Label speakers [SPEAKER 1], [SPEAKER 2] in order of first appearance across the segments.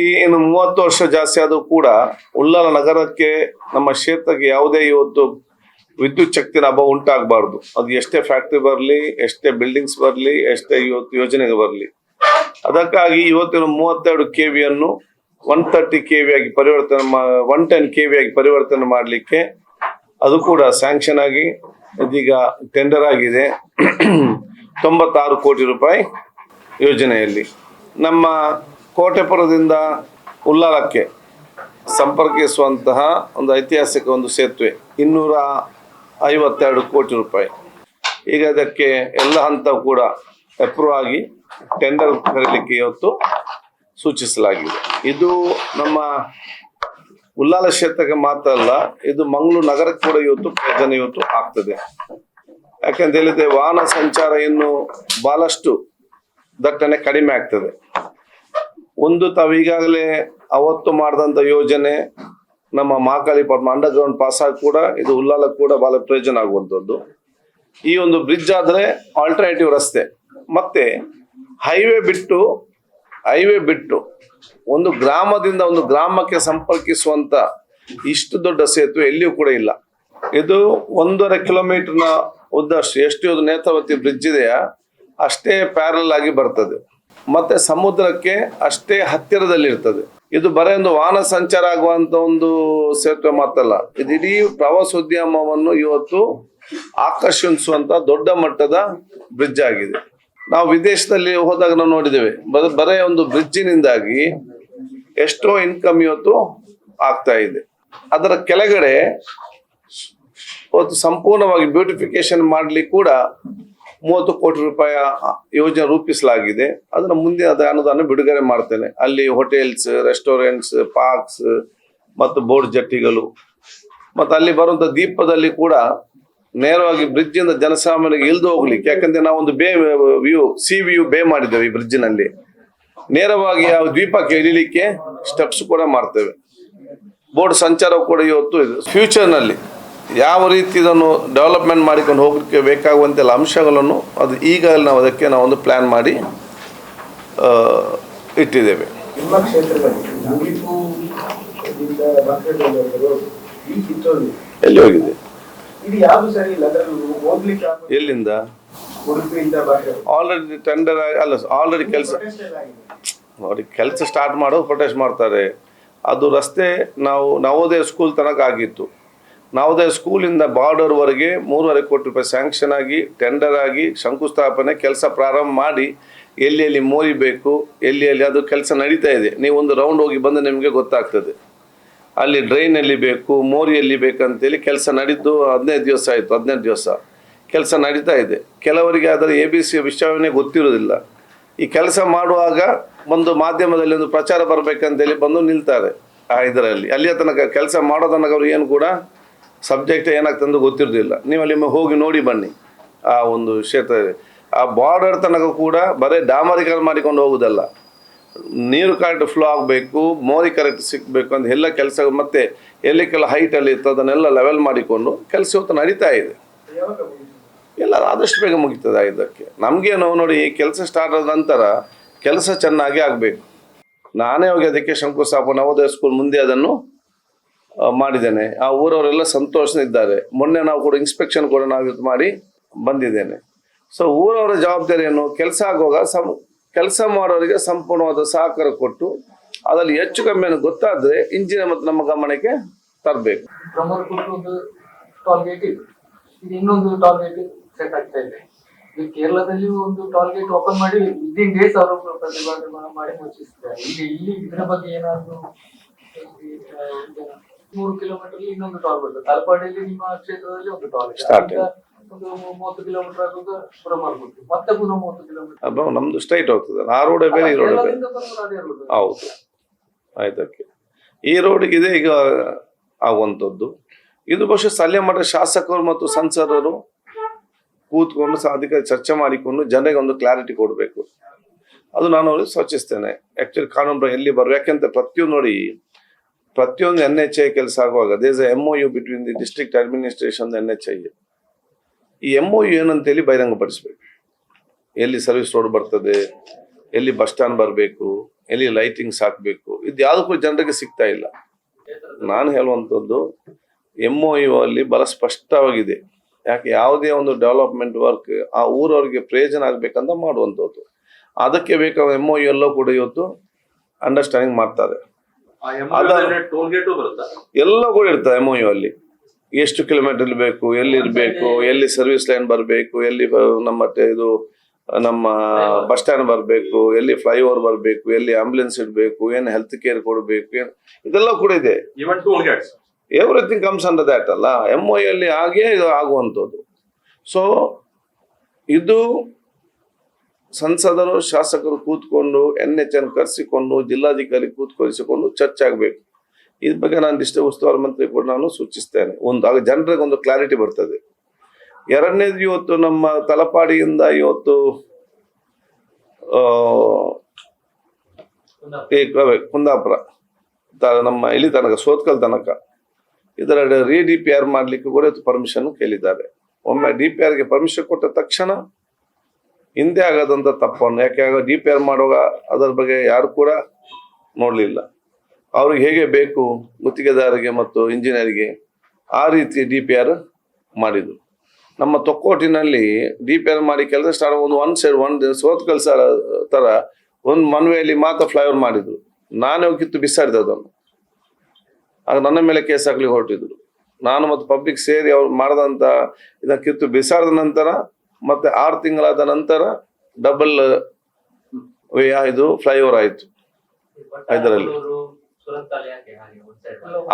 [SPEAKER 1] ಇನ್ನು ಮೂವತ್ತು ವರ್ಷ ಜಾಸ್ತಿ ಆದರೂ ಕೂಡ ಉಳ್ಳಾಲ ನಗರಕ್ಕೆ ನಮ್ಮ ಕ್ಷೇತ್ರಕ್ಕೆ ಯಾವುದೇ ಇವತ್ತು ವಿದ್ಯುತ್ ಶಕ್ತಿನ ಅಭಾವ ಉಂಟಾಗಬಾರ್ದು. ಅದು ಎಷ್ಟೇ ಫ್ಯಾಕ್ಟ್ರಿ ಬರಲಿ, ಎಷ್ಟೇ ಬಿಲ್ಡಿಂಗ್ಸ್ ಬರಲಿ, ಎಷ್ಟೇ ಇವತ್ತು ಯೋಜನೆಗೆ ಬರಲಿ. ಅದಕ್ಕಾಗಿ ಇವತ್ತಿನ ಮೂವತ್ತೆರಡು ಕೆ ವಿಯನ್ನು ಒನ್ ತರ್ಟಿ ಕೆ ವಿ ಆಗಿ ಪರಿವರ್ತನೆ ಒನ್ ಟೆನ್ ಕೆ ವಿ ಆಗಿ ಪರಿವರ್ತನೆ ಮಾಡಲಿಕ್ಕೆ ಅದು ಕೂಡ ಸ್ಯಾಂಕ್ಷನ್ ಆಗಿ ಇದೀಗ ಟೆಂಡರ್ ಆಗಿದೆ. ತೊಂಬತ್ತಾರು ಕೋಟಿ ರೂಪಾಯಿ ಯೋಜನೆಯಲ್ಲಿ. ನಮ್ಮ ಕೋಟೆಪುರದಿಂದ ಉಲ್ಲಾಲಕ್ಕೆ ಸಂಪರ್ಕಿಸುವಂತಹ ಒಂದು ಐತಿಹಾಸಿಕ ಒಂದು ಸೇತುವೆ, ಇನ್ನೂರ ಐವತ್ತೆರಡು ಕೋಟಿ ರೂಪಾಯಿ. ಈಗ ಅದಕ್ಕೆ ಎಲ್ಲ ಹಂತ ಕೂಡ ಅಪ್ರೂವ್ ಆಗಿ ಟೆಂಡರ್ ಕರೀಲಿಕ್ಕೆ ಇವತ್ತು ಸೂಚಿಸಲಾಗಿದೆ. ಇದು ನಮ್ಮ ಉಲ್ಲಾಲ ಕ್ಷೇತ್ರಕ್ಕೆ ಮಾತ್ರ ಅಲ್ಲ, ಇದು ಮಂಗಳೂರು ನಗರಕ್ಕೆ ಕೂಡ ಇವತ್ತು ಪ್ರಯೋಜನ ಇವತ್ತು ಆಗ್ತದೆ. ಯಾಕಂತ ಹೇಳಿದ್ರೆ ವಾಹನ ಸಂಚಾರ ಇನ್ನು ಬಹಳಷ್ಟು ದಟ್ಟಣೆ ಕಡಿಮೆ ಆಗ್ತದೆ. ಒಂದು ತಾವು ಈಗಾಗಲೇ ಅವತ್ತು ಮಾಡಿದಂಥ ಯೋಜನೆ ನಮ್ಮ ಮಹಾಕಾಳಿ ಪಟ್ನ ಅಂಡರ್ಗ್ರೌಂಡ್ ಪಾಸ್ ಆಗಿ ಕೂಡ ಇದು ಉಲ್ಲಾಲ ಕೂಡ ಬಹಳ ಪ್ರಯೋಜನ ಆಗುವಂಥದ್ದು. ಈ ಒಂದು ಬ್ರಿಡ್ಜ್ ಆದರೆ ಆಲ್ಟರ್ನೇಟಿವ್ ರಸ್ತೆ. ಮತ್ತೆ ಹೈವೇ ಬಿಟ್ಟು ಹೈವೇ ಬಿಟ್ಟು ಒಂದು ಗ್ರಾಮದಿಂದ ಒಂದು ಗ್ರಾಮಕ್ಕೆ ಸಂಪರ್ಕಿಸುವಂತ ಇಷ್ಟು ದೊಡ್ಡ ಸೇತುವೆ ಎಲ್ಲಿಯೂ ಕೂಡ ಇಲ್ಲ. ಇದು ಒಂದೂವರೆ ಕಿಲೋಮೀಟರ್ನ ಉದ್ದಷ್ಟು ಎಷ್ಟು ನೇತಾವತಿ ಬ್ರಿಡ್ಜ್ ಇದೆಯಾ, ಅಷ್ಟೇ ಪ್ಯಾರಲ್ ಆಗಿ ಬರ್ತದೆ. ಮತ್ತೆ ಸಮುದ್ರಕ್ಕೆ ಅಷ್ಟೇ ಹತ್ತಿರದಲ್ಲಿ ಇರ್ತದೆ ಇದು ಬರೀ ಒಂದು ವಾಹನ ಸಂಚಾರ ಆಗುವಂತ ಒಂದು ಸೇತುವೆ ಮಾತಲ್ಲ ಇದು ಇಡೀ ಪ್ರವಾಸೋದ್ಯಮವನ್ನು ಇವತ್ತು ಆಕರ್ಷಿಸುವಂತ ದೊಡ್ಡ ಮಟ್ಟದ ಬ್ರಿಡ್ಜ್ ಆಗಿದೆ. ನಾವು ವಿದೇಶದಲ್ಲಿ ಹೋದಾಗ ನಾವು ನೋಡಿದ್ದೇವೆ, ಬರೇ ಒಂದು ಬ್ರಿಡ್ಜಿನಿಂದಾಗಿ ಎಷ್ಟೋ ಇನ್ಕಮ್ ಇವತ್ತು ಆಗ್ತಾ ಇದೆ. ಅದರ ಕೆಳಗಡೆ ಇವತ್ತು ಸಂಪೂರ್ಣವಾಗಿ ಬ್ಯೂಟಿಫಿಕೇಶನ್ ಮಾಡಲಿ ಕೂಡ ಮೂವತ್ತು ಕೋಟಿ ರೂಪಾಯಿ ಯೋಜನೆ ರೂಪಿಸಲಾಗಿದೆ. ಅದನ್ನ ಮುಂದೆ ಅದ ಅನುದಾನ ಬಿಡುಗಡೆ ಮಾಡ್ತೇನೆ. ಅಲ್ಲಿ ಹೋಟೆಲ್ಸ್ ರೆಸ್ಟೋರೆಂಟ್ಸ್ ಪಾರ್ಕ್ಸ್ ಮತ್ತು ಬೋರ್ಡ್ ಜಟ್ಟಿಗಳು. ಮತ್ತು ಅಲ್ಲಿ ಬರುವಂತ ದೀಪದಲ್ಲಿ ಕೂಡ ನೇರವಾಗಿ ಬ್ರಿಡ್ಜ್ ಇಂದ ಜನಸಾಮಾನ್ಯರಿಗೆ ಇಲ್ದು ಹೋಗ್ಲಿಕ್ಕೆ. ಯಾಕಂದ್ರೆ ನಾವು ಒಂದು ಬೇ ವ್ಯೂ ಸಿ ವ್ಯೂ ಬೇ ಮಾಡಿದ್ದೇವೆ ಈ ಬ್ರಿಡ್ಜ್ನಲ್ಲಿ. ನೇರವಾಗಿ ಆ ದ್ವೀಪಕ್ಕೆ ಇಳಿಲಿಕ್ಕೆ ಸ್ಟೆಪ್ಸ್ ಕೂಡ ಮಾಡ್ತೇವೆ. ಬೋರ್ಡ್ ಸಂಚಾರ ಕೂಡ ಇವತ್ತು ಫ್ಯೂಚರ್ನಲ್ಲಿ ಯಾವ ರೀತಿ ಇದನ್ನು ಡೆವಲಪ್ಮೆಂಟ್ ಮಾಡಿಕೊಂಡು ಹೋಗಲಿಕ್ಕೆ ಬೇಕಾಗುವಂತೆಲ್ಲ ಅಂಶಗಳನ್ನು ಅದು ಈಗ ನಾವು ಅದಕ್ಕೆ ನಾವು ಒಂದು ಪ್ಲಾನ್ ಮಾಡಿ ಇಟ್ಟಿದ್ದೇವೆ. ಎಲ್ಲಿ ಹೋಗಿದೆ? ಎಲ್ಲಿಂದ? ಆಲ್ರೆಡಿ ಟೆಂಡರ್ ಅಲ್ಲ ಆಲ್ರೆಡಿ ಕೆಲಸ. ನೋಡಿ ಕೆಲಸ ಸ್ಟಾರ್ಟ್ ಮಾಡೋದು ಪ್ರೊಟೆಸ್ಟ್ ಮಾಡ್ತಾರೆ. ಅದು ರಸ್ತೆ ನಾವು ನವೋದಯ ಸ್ಕೂಲ್ ತನಕ ಆಗಿತ್ತು. ನವೋದಯ ಸ್ಕೂಲಿಂದ ಬಾರ್ಡರ್ವರೆಗೆ ಮೂರುವರೆ ಕೋಟಿ ರೂಪಾಯಿ ಸ್ಯಾಂಕ್ಷನ್ ಆಗಿ ಟೆಂಡರ್ ಆಗಿ ಶಂಕುಸ್ಥಾಪನೆ ಕೆಲಸ ಪ್ರಾರಂಭ ಮಾಡಿ ಎಲ್ಲಿ ಎಲ್ಲಿ ಮೋರಿ ಬೇಕು, ಎಲ್ಲಿ ಎಲ್ಲಿ ಅದು ಕೆಲಸ ನಡೀತಾ ಇದೆ. ನೀವು ಒಂದು ರೌಂಡ್ ಹೋಗಿ ಬಂದು ನಿಮಗೆ ಗೊತ್ತಾಗ್ತದೆ. ಅಲ್ಲಿ ಡ್ರೈನ್ ಎಲ್ಲಿ ಬೇಕು, ಮೋರಿ ಎಲ್ಲಿ ಬೇಕಂತೇಳಿ ಕೆಲಸ ನಡೀತು, ಹದಿನೈದು ದಿವಸ ಆಯಿತು, ಹದಿನೈದು ದಿವಸ. ಕೆಲಸ ನಡೀತಾ ಇದೆ. ಕೆಲವರಿಗೆ ಅದರ ಎ ಬಿ ಸಿ ವಿಷಯವೇ ಗೊತ್ತಿರೋದಿಲ್ಲ ಈ ಕೆಲಸ ಮಾಡುವಾಗ ಒಂದು ಮಾಧ್ಯಮದಲ್ಲಿ ಒಂದು ಪ್ರಚಾರ ಬರಬೇಕಂತೇಳಿ ಬಂದು ನಿಲ್ತಾರೆ ಆ ಇದರಲ್ಲಿ. ಅಲ್ಲಿಯ ತನಕ ಕೆಲಸ ಮಾಡೋ ತನಕ ಅವ್ರು ಏನು ಕೂಡ ಸಬ್ಜೆಕ್ಟ್ ಏನಾಗ್ತದೆ ಗೊತ್ತಿರೋದಿಲ್ಲ. ನೀವು ಅಲ್ಲಿ ಹೋಗಿ ನೋಡಿ ಬನ್ನಿ. ಆ ಒಂದು ಕ್ಷೇತ್ರ ಆ ಬಾರ್ಡರ್ ತನಕ ಕೂಡ ಬರೀ ಡಾಮರಿಕಲ್ ಮಾಡಿಕೊಂಡು ಹೋಗೋದಲ್ಲ ನೀರು ಕರೆಕ್ಟ್ ಫ್ಲೋ ಆಗಬೇಕು, ಮೋರಿ ಕರೆಕ್ಟ್ ಸಿಗಬೇಕು ಅಂತ ಎಲ್ಲ ಕೆಲಸ ಮತ್ತೆ ಕೆಲ ಹೈಟಲ್ಲಿ ಇತ್ತು ಅದನ್ನೆಲ್ಲ ಲೆವೆಲ್ ಮಾಡಿಕೊಂಡು ಕೆಲಸ ಇವತ್ತು ನಡೀತಾ ಇದೆ. ಎಲ್ಲ ಆದಷ್ಟು ಬೇಗ ಮುಗಿತದೆ ಇದಕ್ಕೆ. ನಮಗೇನು ನೋಡಿ ಕೆಲಸ ಸ್ಟಾರ್ಟ್ ಆದ ನಂತರ ಕೆಲಸ ಚೆನ್ನಾಗಿ ಆಗಬೇಕು. ನಾನೇ ಹೋಗಿ ಅದಕ್ಕೆ ಶಂಕುಸ್ಥಾಪನೆ, ನವೋದಯ ಸ್ಕೂಲ್ ಮುಂದೆ ಅದನ್ನು ಮಾಡಿದ್ದೇನೆ. ಆ ಊರವರೆಲ್ಲ ಸಂತೋಷದಿದ್ದಾರೆ ಮೊನ್ನೆ ನಾವು ಕೂಡ ಇನ್ಸ್ಪೆಕ್ಷನ್ ಕೂಡ ನಾವು ಇದು ಮಾಡಿ ಬಂದಿದ್ದೇನೆ. ಸೊ ಊರವರ ಜವಾಬ್ದಾರಿ ಏನು? ಕೆಲಸ ಆಗುವಾಗ ಸಂ, ಕೆಲಸ ಮಾಡೋರಿಗೆ ಸಂಪೂರ್ಣವಾದ ಸಹಕಾರ ಕೊಟ್ಟು, ಅದರಲ್ಲಿ ಹೆಚ್ಚು ಕಮ್ಮಿ ಏನು ಗೊತ್ತಾದ್ರೆ ಇಂಜಿನ ಮತ್ತು ನಮ್ಮ ಗಮನಕ್ಕೆ ತರಬೇಕು.
[SPEAKER 2] ಇನ್ನೊಂದು ಟೋಲ್ ಸೆಟ್ ಆಗ್ತಾ ಇದೆ. ಈಗ ಕೇರಳದಲ್ಲಿ ಒಂದು ಟಾರ್ಗೆಟ್ ಗೇಟ್ ಓಪನ್ ಮಾಡಿ ವಿದಿನ್ ಡೇಸ್ ಅವರು ಮಾಡಿ ಮುಚ್ಚಿಸಿದ್ದಾರೆ. ಇಲ್ಲಿ ಇದರ ಬಗ್ಗೆ ಏನಾದ್ರು ಮೂರು ಕಿಲೋಮೀಟರ್ ಇನ್ನೊಂದು ಟಾಲ್ ಬರ್ತದೆ. ತಲಪಾಡಿಯಲ್ಲಿ ನಿಮ್ಮ ಕ್ಷೇತ್ರದಲ್ಲಿ ಒಂದು ಟಾಲ್
[SPEAKER 1] Start.
[SPEAKER 2] ಒಂದು ಮೂವತ್ತು ಕಿಲೋಮೀಟರ್ ಆಗುವಾಗ ಪ್ರಮಾಣ ಮತ್ತೆ ಪುನಃ ಮೂವತ್ತು ಕಿಲೋಮೀಟರ್
[SPEAKER 1] ಅದು ನಮ್ದು ಸ್ಟ್ರೈಟ್ ಹೋಗ್ತದೆ. ಆ ರೋಡ್ ಬೇರೆ ಈ ರೋಡ್ ಬೇರೆ. ಹೌದು. ಆಯ್ತಕ್ಕೆ ಈ ರೋಡಿಗೆ ಇದೆ ಈಗ ಆಗುವಂಥದ್ದು. ಇದು ಬಹುಶಃ ಸಲ್ಯ ಮಠ ಶಾಸಕರು ಮತ್ತು ಸಂಸದರು ಕೂತ್ಕೊಂಡು ಸಹ ಅದಕ್ಕೆ ಚರ್ಚೆ ಮಾಡಿಕೊಂಡು ಜನರಿಗೆ ಒಂದು ಕ್ಲಾರಿಟಿ ಕೊಡಬೇಕು. ಅದು ನಾನು ಅವ್ರಿಗೆ ಸೂಚಿಸ್ತೇನೆ. ಆಕ್ಚುಲಿ ಕಾನೂನು ಎಲ್ಲಿ ಬರಬೇಕು ಯಾಕೆಂತ ಪ್ರತಿಯೊಂದು ನೋಡಿ ಪ್ರತಿಯೊಂದು ಎನ್ ಎಚ್ ಐ ಕೆಲಸ ಆಗುವಾಗ these M O U between the district administration N H A I M O U ಏನಂತೇಳಿ ಬಹಿರಂಗಪಡಿಸ್ಬೇಕು. ಎಲ್ಲಿ ಸರ್ವಿಸ್ ರೋಡ್ ಬರ್ತದೆ, ಎಲ್ಲಿ ಬಸ್ ಸ್ಟ್ಯಾಂಡ್ ಬರಬೇಕು, ಎಲ್ಲಿ ಲೈಟಿಂಗ್ಸ್ ಹಾಕಬೇಕು, ಇದು ಯಾವುದಕ್ಕೂ ಜನರಿಗೆ ಸಿಗ್ತಾ ಇಲ್ಲ. ನಾನು ಹೇಳುವಂಥದ್ದು ಎಂ ಒ ಯು ಅಲ್ಲಿ ಬಹಳ ಸ್ಪಷ್ಟವಾಗಿದೆ. ಯಾಕೆ, ಯಾವುದೇ ಒಂದು ಡೆವಲಪ್ಮೆಂಟ್ ವರ್ಕ್ ಆ ಊರವರಿಗೆ ಪ್ರಯೋಜನ ಆಗಬೇಕಂತ ಮಾಡುವಂಥದ್ದು. ಅದಕ್ಕೆ ಬೇಕಾದ ಎಂ ಒ ಯು ಎಲ್ಲೋ ಕೂಡ ಇವತ್ತು ಅಂಡರ್ಸ್ಟ್ಯಾಂಡಿಂಗ್ ಮಾಡ್ತಾರೆ. ಎಲ್ಲ ಕೂಡ ಇರ್ತದೆ ಎಂ ಯು ಅಲ್ಲಿ. ಎಷ್ಟು ಕಿಲೋಮೀಟರ್ ಬೇಕು ಎಲ್ಲಿ ಇರಬೇಕು ಎಲ್ಲಿ ಸರ್ವಿಸ್ ಲೈನ್ ಬರಬೇಕು ಎಲ್ಲಿ ನಮ್ಮ ಟ- ಇದು ನಮ್ಮ ಬಸ್ ಸ್ಟ್ಯಾಂಡ್ ಬರಬೇಕು ಎಲ್ಲಿ ಫ್ಲೈಓವರ್ ಬರಬೇಕು ಎಲ್ಲಿ ಆಂಬುಲೆನ್ಸ್ ಇಡಬೇಕು ಏನು ಹೆಲ್ತ್ ಕೇರ್ ಕೊಡಬೇಕು ಏನು ಇದೆಲ್ಲ ಕೂಡ ಇದೆ. ಎವ್ರಿಥಿಂಗ್ ಕಮ್ಸ್ ಅಂಡರ್ ದ್ಯಾಟ್ ಅಲ್ಲ. ಎಂ ಓ ಅಲ್ಲಿ ಹಾಗೆ ಇದು ಆಗುವಂಥದ್ದು. ಸೊ ಇದು ಸಂಸದರು, ಶಾಸಕರು ಕೂತ್ಕೊಂಡು ಎನ್ ಎಚ್ ಎನ್ ಕರೆಸಿಕೊಂಡು, ಜಿಲ್ಲಾಧಿಕಾರಿ ಕೂತ್ಕೊಳಿಸಿಕೊಂಡು ಚರ್ಚೆ ಆಗಬೇಕು. ಇದ್ ಬಗ್ಗೆ ನಾನು ಇಷ್ಟ ಉಸ್ತುವಾರಿ ಮಂತ್ರಿ ಕೂಡ ನಾನು ಸೂಚಿಸ್ತೇನೆ. ಒಂದು, ಆಗ ಜನರಿಗೆ ಒಂದು ಕ್ಲಾರಿಟಿ ಬರ್ತದೆ. ಎರಡನೇದು ಇವತ್ತು ನಮ್ಮ ತಲಪಾಡಿಯಿಂದ ಇವತ್ತು ಕುಂದಾಪುರ ನಮ್ಮ ಇಲ್ಲಿ ತನಕ, ಸೋತ್ಕಲ್ ತನಕ. ಇದರ ರೀ ಡಿ ಪಿ ಆರ್ ಮಾಡ್ಲಿಕ್ಕೆ ಕೂಡ ಪರ್ಮಿಷನ್ ಕೇಳಿದ್ದಾರೆ. ಒಮ್ಮೆ ಡಿ ಪಿ ಆರ್ಗೆ ಪರ್ಮಿಷನ್ ಕೊಟ್ಟ ತಕ್ಷಣ ಹಿಂದೆ ಆಗದಂತ ತಪ್ಪನ್ನು, ಯಾಕೆ ಆಗ ಡಿ ಪಿ ಆರ್ ಮಾಡುವಾಗ ಅದರ ಬಗ್ಗೆ ಯಾರು ಕೂಡ ನೋಡಲಿಲ್ಲ. ಅವ್ರಿಗೆ ಹೇಗೆ ಬೇಕು ಗುತ್ತಿಗೆದಾರರಿಗೆ ಮತ್ತು ಇಂಜಿನಿಯರಿಗೆ ಆ ರೀತಿ ಡಿ ಪಿ ಆರ್ ಮಾಡಿದ್ರು. ನಮ್ಮ ತೊಕ್ಕೋಟಿನಲ್ಲಿ ಡಿ ಪಿ ಆರ್ ಮಾಡಿ ಕೆಲಸ ಸ್ಟಾರ್ಟ್ ಒಂದು ಒನ್ ಸೈಡ್ ಒನ್ ಸೋತ್ ಕೆಲಸ ತರ ಒಂದು ಮನ್ವೆಯಲ್ಲಿ ಮಾತ್ರ ಫ್ಲೈಓವರ್ ಮಾಡಿದ್ರು. ನಾನೇ ಹೋಗಿ ಕಿತ್ತು ಬಿಸಾಡಿದೆ ಅದನ್ನು. ಆಗ ನನ್ನ ಮೇಲೆ ಕೇಸ್ ಹಾಕ್ಲಿಕ್ಕೆ ಹೊರಟಿದ್ರು. ನಾನು ಮತ್ತು ಪಬ್ಲಿಕ್ ಸೇರಿ ಅವ್ರು ಮಾಡಿದಂಥ ಇದನ್ನ ಕಿತ್ತು ಬಿಸಾಡಿದ ನಂತರ ಮತ್ತೆ ಆರು ತಿಂಗಳಾದ ನಂತರ ಡಬಲ್ ವೇ ಇದು ಫ್ಲೈಓವರ್ ಆಯಿತು. ಇದರಲ್ಲಿ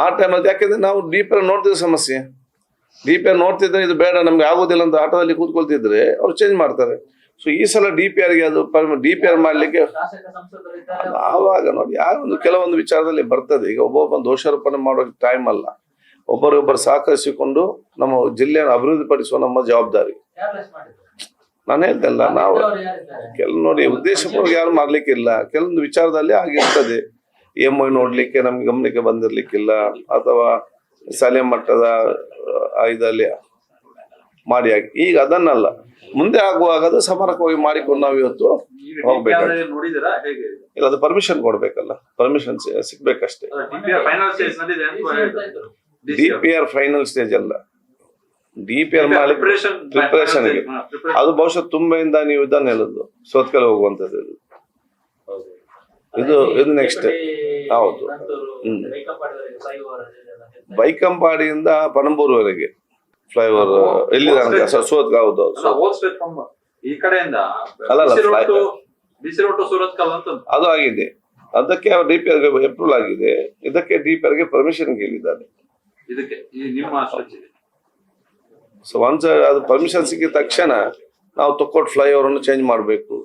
[SPEAKER 1] ಆ ಟೈಮಲ್ಲಿ ಯಾಕೆಂದ್ರೆ ನಾವು ಡೀಪ್ ನೋಡ್ತಿದ್ದ ಸಮಸ್ಯೆ. ಡೀಪ್ ನೋಡ್ತಿದ್ರೆ ಇದು ಬೇಡ, ನಮ್ಗೆ ಆಗೋದಿಲ್ಲ ಅಂತ ಆಟೋದಲ್ಲಿ ಕೂತ್ಕೊಳ್ತಿದ್ರೆ ಅವ್ರು ಚೇಂಜ್ ಮಾಡ್ತಾರೆ. ಸೊ ಈ ಸಲ ಡಿ ಪಿ ಆರ್ಗೆ ಅದು ಡಿ ಪಿ ಆರ್ ಮಾಡ್ಲಿಕ್ಕೆ ಆವಾಗ ನೋಡಿ ಯಾರೊಂದು ಕೆಲವೊಂದು ವಿಚಾರದಲ್ಲಿ ಬರ್ತದೆ. ಈಗ ಒಬ್ಬೊಬ್ಬ ದೋಷಾರೋಪಣೆ ಮಾಡೋಕೆ ಟೈಮ್ ಅಲ್ಲ. ಒಬ್ಬರೊಬ್ಬರು ಸಹಕರಿಸಿಕೊಂಡು ನಮ್ಮ ಜಿಲ್ಲೆಯನ್ನು ಅಭಿವೃದ್ಧಿ ಪಡಿಸುವ ನಮ್ಮ ಜವಾಬ್ದಾರಿ. ನಾನು ಹೇಳ್ದಲ್ಲ ನಾವು? ಕೆಲ ನೋಡಿ, ಉದ್ದೇಶಪೂರ್ವಕ ಯಾರು ಮಾಡ್ಲಿಕ್ಕಿಲ್ಲ. ಕೆಲವೊಂದು ವಿಚಾರದಲ್ಲಿ ಆಗಿರ್ತದೆ. ಎಂ ಐ ನೋಡ್ಲಿಕ್ಕೆ, ನಮ್ಗೆ ಗಮನಕ್ಕೆ ಬಂದಿರ್ಲಿಕ್ಕಿಲ್ಲ. ಅಥವಾ ಶಾಲೆ ಮಟ್ಟದ ಇದರಲ್ಲಿ ಮಾಡಿ ಆಗಿ ಈಗ ಅದನ್ನಲ್ಲ. ಮುಂದೆ ಆಗುವಾಗ ಅದು ಸಮರಕವಾಗಿ ಮಾಡಿಕೊಂಡು ನಾವು ಇವತ್ತು
[SPEAKER 3] ಹೋಗ್ಬೇಕು
[SPEAKER 1] ಇಲ್ಲ, ಅದು ಪರ್ಮಿಷನ್ ಕೊಡ್ಬೇಕಲ್ಲ. Permission ಸಿಗ್ಬೇಕಷ್ಟೇ.
[SPEAKER 3] DPR.
[SPEAKER 1] D P R final stage ಅಲ್ಲ ಡಿ ಪಿ ಆರ್ ಪ್ರಿಪ್ರೇಷನ್
[SPEAKER 3] ಪ್ರಿಪರೇಷನ್ಗೆ.
[SPEAKER 1] ಅದು ಬಹುಶಃ ತುಂಬೆಯಿಂದ ನೀವು ಇದನ್ನ ಹೇಳುದು. ಸೋತ್ಕಲ್ ಹೋಗುವಂತದ್ದು ಇದು. ಇದು ಇದು ನೆಕ್ಸ್ಟ್ ಹೌದು. ಬೈಕಂಪಾಡಿಯಿಂದ ಪಣಂಬೂರ್ವರೆಗೆ ಫ್ಲೈಓವರ್ ಎಲ್ಲಿ ಸೋತ್ಕ ಹೌದು
[SPEAKER 3] ಈ ಕಡೆಯಿಂದ
[SPEAKER 1] ಅದು ಆಗಿದೆ. ಅದಕ್ಕೆ ಡಿ ಪಿ ಆರ್ಗೆ ಅಪ್ರೂವಲ್ ಆಗಿದೆ. ಇದಕ್ಕೆ ಡಿ ಪಿ ಆರ್ಗೆ ಪರ್ಮಿಷನ್ ಕೇಳಿದ್ದಾರೆ
[SPEAKER 3] ಇದಕ್ಕೆ ಈ ನಿಮ್ಮ
[SPEAKER 1] ಸೊ ಒನ್ಸ್ ಅದು ಪರ್ಮಿಷನ್ ಸಿಕ್ಕಿದ ತಕ್ಷಣ ನಾವು ತಕ್ಕೊಟ್ಟು ಫ್ಲೈ ಓವರ್ ಅನ್ನು ಚೇಂಜ್ ಮಾಡಬೇಕು.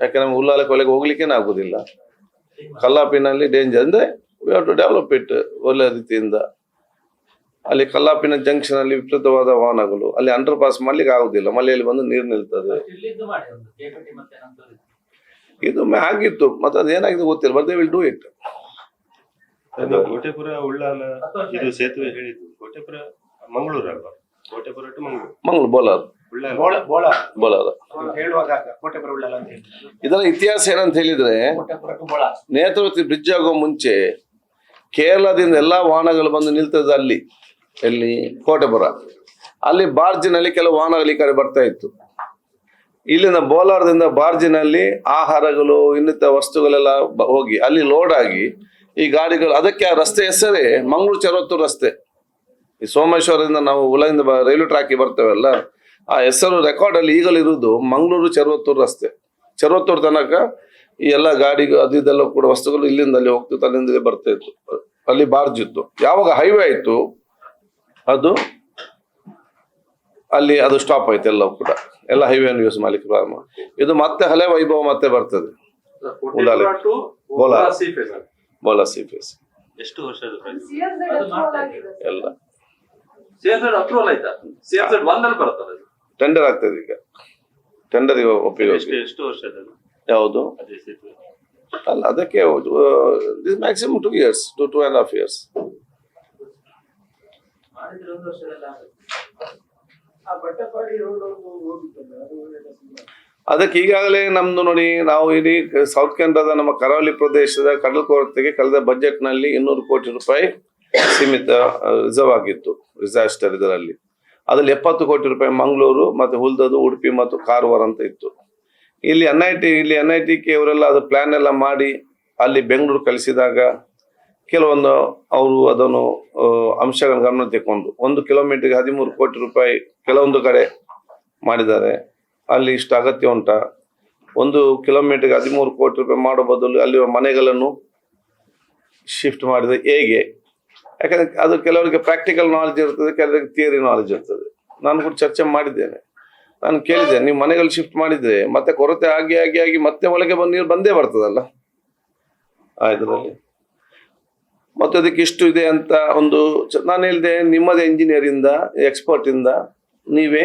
[SPEAKER 1] ಯಾಕಂದ್ರೆ ನಮ್ಗೆ ಉಲ್ಲಾಲ ಕೊಲೆಗೆ ಹೋಗ್ಲಿಕ್ಕೇನೆ ಆಗೋದಿಲ್ಲ. ಕಲ್ಲಾಪಿನಲ್ಲಿ ಡೇಂಜರ್ ಅಂದ್ರೆ we have to develop it ಒಳ್ಳೆ ರೀತಿಯಿಂದ. ಅಲ್ಲಿ ಕಲ್ಲಾಪಿನ ಜಂಕ್ಷನ್ ಅಲ್ಲಿ ವಿಪರೀತವಾದ ವಾಹನಗಳು ಅಲ್ಲಿ ಅಂಡರ್ ಪಾಸ್ ಮಾಡ್ಲಿಕ್ಕೆ ಆಗುದಿಲ್ಲ. ಮಲೆಯಲ್ಲಿ ಬಂದು ನೀರು ನಿಲ್ತದೆ. ಇದು ಆಗಿತ್ತು ಮತ್ತೆ ಅದೇನಾಗಿದೆ ಗೊತ್ತಿಲ್ಲ but they will do it
[SPEAKER 4] ಅದು ಕೋಟೆಪುರ ಉಳ್ಳಾಲ ಇದು ಸೇತುವೆ ಹೇಳಿದ್ದು. ಕೋಟೆಪುರ ಮಂಗಳೂರು ಅಲ್ವಾ? ಕೋಟೆಪುರ ಟು ಮಂಗಳೂರು.
[SPEAKER 1] ಮಂಗಳೂರು ಬೋಲಾರ್. ಇದರ ಇತಿಹಾಸ ಏನಂತ ಹೇಳಿದ್ರೆ. ನೇತ್ರಾವತಿ ಬ್ರಿಡ್ಜ್ ಆಗೋ ಮುಂಚೆ ಕೇರಳದಿಂದ ಎಲ್ಲಾ ವಾಹನಗಳು ಬಂದು ನಿಲ್ತದೆ ಅಲ್ಲಿ ಎಲ್ಲಿ? ಕೋಟೆಪುರ. ಅಲ್ಲಿ ಬಾರ್ಜಿನಲ್ಲಿ ಕೆಲವು ವಾಹನಗಳು ಈ ಕಡೆ ಬರ್ತಾ ಇತ್ತು. ಇಲ್ಲಿನ ಬೋಲಾರದಿಂದ ಬಾರ್ಜಿನಲ್ಲಿ ಆಹಾರಗಳು ಇನ್ನಿತರ ವಸ್ತುಗಳೆಲ್ಲ ಹೋಗಿ ಅಲ್ಲಿ ಲೋಡ್ ಆಗಿ ಈ ಗಾಡಿಗಳು ಅದಕ್ಕೆ ಆ ರಸ್ತೆ ಹೆಸರೇ ಮಂಗಳೂರು ಚರವತ್ತೂರು ರಸ್ತೆ. ಈ ಸೋಮೇಶ್ವರದಿಂದ ನಾವು ಉಲಯಿಂದ ರೈಲ್ವೆ ಟ್ರ್ಯಾಕಿಗೆ ಬರ್ತೇವಲ್ಲ ಆ ಹೆಸರು ರೆಕಾರ್ಡ್ ಅಲ್ಲಿ ಈಗಲೂ ಇರುವುದು ಮಂಗಳೂರು ಚರವತ್ತೂರು ರಸ್ತೆ. ಚರವತ್ತೂರು ತನಕ ಈ ಎಲ್ಲ ಗಾಡಿ ಅದು ಇದೆಲ್ಲ ಕೂಡ ವಸ್ತುಗಳು ಇಲ್ಲಿಂದ ಅಲ್ಲಿ ಹೋಗ್ತಿತ್ತು ಅಲ್ಲಿಂದ ಬರ್ತಾ ಇತ್ತು. ಅಲ್ಲಿ ಬಾರ್ಜ್ ಇತ್ತು ಯಾವಾಗ ಹೈವೇ ಆಯ್ತು ಅದು ಅಲ್ಲಿ ಅದು ಸ್ಟಾಪ್ ಆಯ್ತು ಎಲ್ಲ ಕೂಡ. ಎಲ್ಲ ಹೈವೇಯನ್ನು ಯೂಸ್ ಮಾಡಲಿಕ್ಕೆ ಪ್ರಾರಂಭ. ಇದು ಮತ್ತೆ ಹಳೆ ವೈಭವ ಮತ್ತೆ ಬರ್ತದೆ. ಬೋಲ.
[SPEAKER 3] ಫೇಸ್
[SPEAKER 4] ಎಷ್ಟು ವರ್ಷದ
[SPEAKER 1] ಎಲ್ಲ.
[SPEAKER 3] ಸಿಎಸ್ಎಡ್ ಅಪ್ರೂವಲ್ ಆಯ್ತಾ? ಸಿಎಸ್ಎಡ್ ಒಂದಲ್ಲಿ ಬರ್ತದೆ ಅದು.
[SPEAKER 1] ಟೆಂಡರ್ ಆಗ್ತದೆ ಈಗ. ಟೆಂಡರ್ ಒಪ್ಪಿಗೆ
[SPEAKER 4] ಎಷ್ಟು ವರ್ಷದ
[SPEAKER 1] ಯಾವುದು? ಅಲ್ಲ ಅದಕ್ಕೆ maximum two years to two and half years
[SPEAKER 2] ಮಾಡಿದ್ರೆ ಒಂದು ವರ್ಷದಲ್ಲಿ ಆಗುತ್ತೆ.
[SPEAKER 5] ಆ ಬಟ್ಟೆಪಾಡಿ ರೋಡ್ ಹೋಗಿತ್ತಲ್ಲ ಅದು ಒಳ್ಳೆ
[SPEAKER 1] ಅದಕ್ಕೆ ಈಗಾಗಲೇ ನಮ್ದು ನೋಡಿ, ನಾವು ಇಡೀ ಸೌತ್ ಕೆನರಾದ ನಮ್ಮ ಕರಾವಳಿ ಪ್ರದೇಶದ ಕಡಲ ಕೊರತೆಗೆ ಕಳೆದ ಬಜೆಟ್ನಲ್ಲಿ ಇನ್ನೂರು ಕೋಟಿ ರೂಪಾಯಿ ಸೀಮಿತ ರಿಸರ್ವ್ ಆಗಿತ್ತು ಡಿಸಾಸ್ಟರ್ ಇದರಲ್ಲಿ. ಅದ್ರಲ್ಲಿ ಎಪ್ಪತ್ತು ಕೋಟಿ ರೂಪಾಯಿ ಮಂಗಳೂರು ಮತ್ತು ಹುಲ್ದದು ಉಡುಪಿ ಮತ್ತು ಕಾರವಾರ ಅಂತ ಇತ್ತು. ಇಲ್ಲಿ ಎನ್ ಐ ಟಿ ಇಲ್ಲಿ ಎನ್ ಐ ಟಿ ಕೆ ಅವರೆಲ್ಲ ಅದು ಪ್ಲಾನ್ ಎಲ್ಲ ಮಾಡಿ ಅಲ್ಲಿ ಬೆಂಗಳೂರು ಕಲಿಸಿದಾಗ ಕೆಲವೊಂದು ಅವರು ಅದನ್ನು ಅಂಶಗಳನ್ನು ಅಂಶಗಳ ಗಮನ ತೆಕ್ಕೊಂಡು ಒಂದು ಕಿಲೋಮೀಟರ್ಗೆ ಹದಿಮೂರು ಕೋಟಿ ರೂಪಾಯಿ ಕೆಲವೊಂದು ಕಡೆ ಮಾಡಿದ್ದಾರೆ. ಅಲ್ಲಿ ಇಷ್ಟು ಅಗತ್ಯ ಉಂಟ? ಒಂದು ಕಿಲೋಮೀಟರ್ಗೆ ಹದಿಮೂರು ಕೋಟಿ ರೂಪಾಯಿ ಮಾಡೋ ಬದಲು ಅಲ್ಲಿರುವ ಮನೆಗಳನ್ನು ಶಿಫ್ಟ್ ಮಾಡಿದ್ರೆ ಹೇಗೆ? ಯಾಕಂದ್ರೆ ಅದು ಕೆಲವರಿಗೆ ಪ್ರಾಕ್ಟಿಕಲ್ ನಾಲೆಜ್ ಇರ್ತದೆ, ಕೆಲವರಿಗೆ ಥಿಯರಿ ನಾಲೆಜ್ ಇರ್ತದೆ. ನಾನು ಕೂಡ ಚರ್ಚೆ ಮಾಡಿದ್ದೇನೆ. ನಾನು ಕೇಳಿದೆ ನೀವು ಮನೆಗಳು ಶಿಫ್ಟ್ ಮಾಡಿದ್ರೆ ಮತ್ತೆ ಕೊರತೆ ಆಗಿ ಆಗಿ ಆಗಿ ಮತ್ತೆ ಒಳಗೆ ಬಂದು ನೀರು ಬಂದೇ ಬರ್ತದಲ್ಲ? ಇದರಲ್ಲಿ. ಮತ್ತೆ ಅದಕ್ಕೆ ಇಷ್ಟು ಇದೆ ಅಂತ ಒಂದು ನಾನು ಹೇಳಿದೆ, ನಿಮ್ಮದೇ ಇಂಜಿನಿಯರ್ ಎಕ್ಸ್ಪರ್ಟಿಂದ ನೀವೇ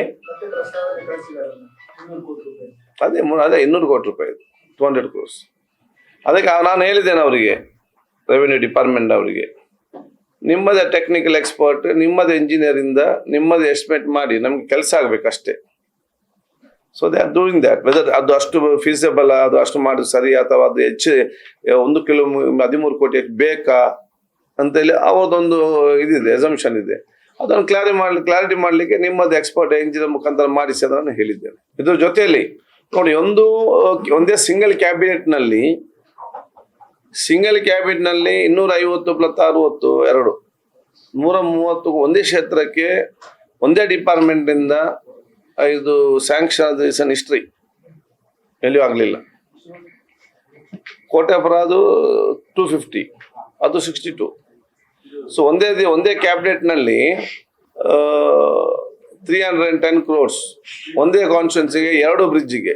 [SPEAKER 1] ಅದೇ ಮೂರು ಅದೇ ಇನ್ನೂರು ಕೋಟಿ ರೂಪಾಯಿ ಟು ಹಂಡ್ರೆಡ್ ಕ್ರೋರ್ಸ್ ಅದಕ್ಕೆ ನಾನು ಹೇಳಿದ್ದೇನೆ ಅವರಿಗೆ ರೆವೆನ್ಯೂ ಡಿಪಾರ್ಟ್ಮೆಂಟ್ ಅವರಿಗೆ. ನಿಮ್ಮದೇ ಟೆಕ್ನಿಕಲ್ ಎಕ್ಸ್ಪರ್ಟ್ ನಿಮ್ಮದೇ ಇಂಜಿನಿಯರ್ ಇಂದ ನಿಮ್ಮದೇ ಎಸ್ಟಿಮೇಟ್ ಮಾಡಿ ನಮ್ಗೆ ಕೆಲಸ ಆಗ್ಬೇಕಷ್ಟೇ so they are doing that whether ಅದು ಅಷ್ಟು ಫೀಸಬಲ್ ಅದು ಅಷ್ಟು ಮಾಡೋದು ಸರಿ, ಅಥವಾ ಅದು ಹೆಚ್ಚು ಒಂದು ಕಿಲೋ ಹದಿಮೂರು ಕೋಟಿ ಬೇಕಾ ಅಂತೇಳಿ ಅವ್ರದ್ದೊಂದು ಇದಿದೆ ಎಸಂಪ್ಷನ್ ಇದೆ. ಅದನ್ನು ಕ್ಲಾರಿ ಮಾಡ್ಲಿ ಕ್ಲಾರಿಟಿ ಮಾಡಲಿಕ್ಕೆ ನಿಮ್ಮದು ಎಕ್ಸ್ಪರ್ಟ್ ಇಂಜಿನಿಯರ್ ಮುಖಾಂತರ ಮಾಡಿಸಿ ಅದನ್ನು ನಾನು ಹೇಳಿದ್ದೇನೆ. ಇದ್ರ ಜೊತೆಯಲ್ಲಿ ನೋಡಿ, ಒಂದು, ಒಂದೇ ಸಿಂಗಲ್ ಕ್ಯಾಬಿನೆಟ್ನಲ್ಲಿ ಸಿಂಗಲ್ ಕ್ಯಾಬಿನೆಟ್ನಲ್ಲಿ ಇನ್ನೂರ ಐವತ್ತು ಪ್ಲಸ್ ಅರುವತ್ತು, ಎರಡು ನೂರ ಮೂವತ್ತು ಒಂದೇ ಕ್ಷೇತ್ರಕ್ಕೆ ಒಂದೇ ಡಿಪಾರ್ಟ್ಮೆಂಟಿಂದ ಇದು ಸ್ಯಾಂಕ್ಷನ್ ಇಸ್ ಹಿಸ್ಟ್ರಿ ಎಲ್ಲಿಯೂ ಆಗಲಿಲ್ಲ. ಕೋಟೆಪುರ ಅದು ಟೂ ಫಿಫ್ಟಿ ಅದು ಸಿಕ್ಸ್ಟಿ ಟು ಸೊ ಒಂದೇ ಒಂದೇ ಕ್ಯಾಬಿನೆಟ್ನಲ್ಲಿ ತ್ರೀ ಹಂಡ್ರೆಡ್ ಟೆನ್ ಕ್ರೋರ್ಸ್ ಒಂದೇ ಕಾನ್ಸ್ಟಿಟ್ಯೂನ್ಸಿಗೆ ಎರಡು ಬ್ರಿಡ್ಜಿಗೆ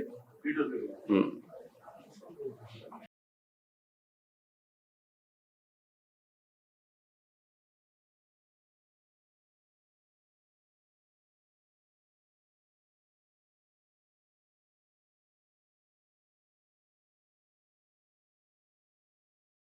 [SPEAKER 1] ಹ್ಮ್.